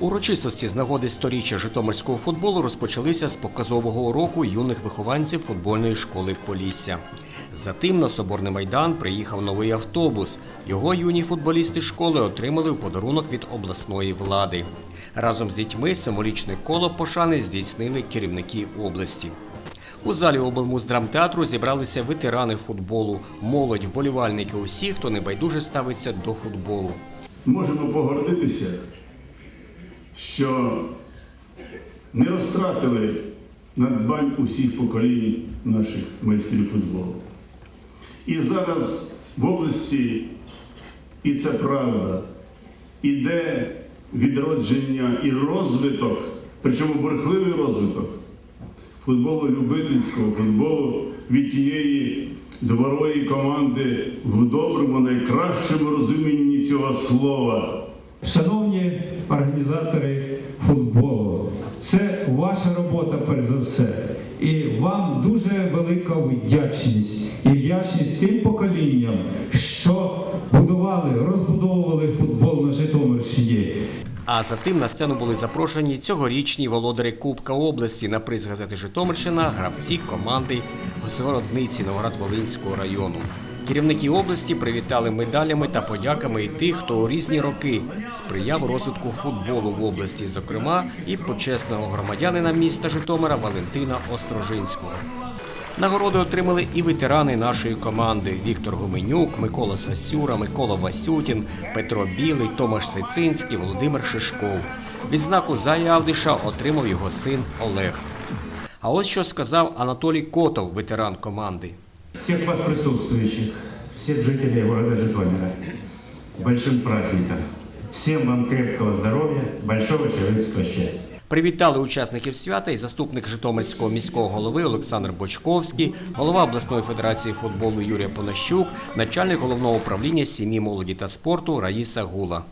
Урочистості з нагоди сторіччя житомирського футболу розпочалися з показового уроку юних вихованців футбольної школи Полісся. Затим на Соборний майдан приїхав новий автобус. Його юні футболісти школи отримали у подарунок від обласної влади. Разом з дітьми символічне коло пошани здійснили керівники області. У залі облмуздрамтеатру зібралися ветерани футболу, молодь, вболівальники усі, хто небайдуже ставиться до футболу. можемо погордитися, що не розтратили надбань усіх поколінь наших майстрів футболу. І зараз в області, і це правда, іде відродження і розвиток, причому бурхливий розвиток футболу любительського, футболу від тієї дворової команди в доброму, найкращому розумінні цього слова. Шановні організатори футболу, це ваша робота перш за все. І вам дуже велика вдячність. І вдячність тим поколінням, що будували, розбудовували футбол на Житомирщині. А затим на сцену були запрошені цьогорічні володарі Кубка області на приз газети Житомирщина, гравці команди Городниці Новоград-Волинського району. Керівники області привітали медалями та подяками і тих, хто у різні роки сприяв розвитку футболу в області, зокрема і почесного громадянина міста Житомира Валентина Острожинського. Нагороди отримали і ветерани нашої команди: Віктор Гуменюк, Микола Сасюра, Микола Васютін, Петро Білий, Томаш Сицинський, Володимир Шишков. Відзнаку за Явдиша отримав його син Олег. А ось що сказав Анатолій Котов, ветеран команди. Всех вас присутствующих, всех жителей города Житомира. С большим праздником. Всем вам крепкого здоровья, большого человеческого счастья. Привітали учасників свята і заступник Житомирського міського голови Олександр Бочковський, голова обласної федерації футболу Юрія Понощук, начальник головного управління сім'ї молоді та спорту Раїса Гула.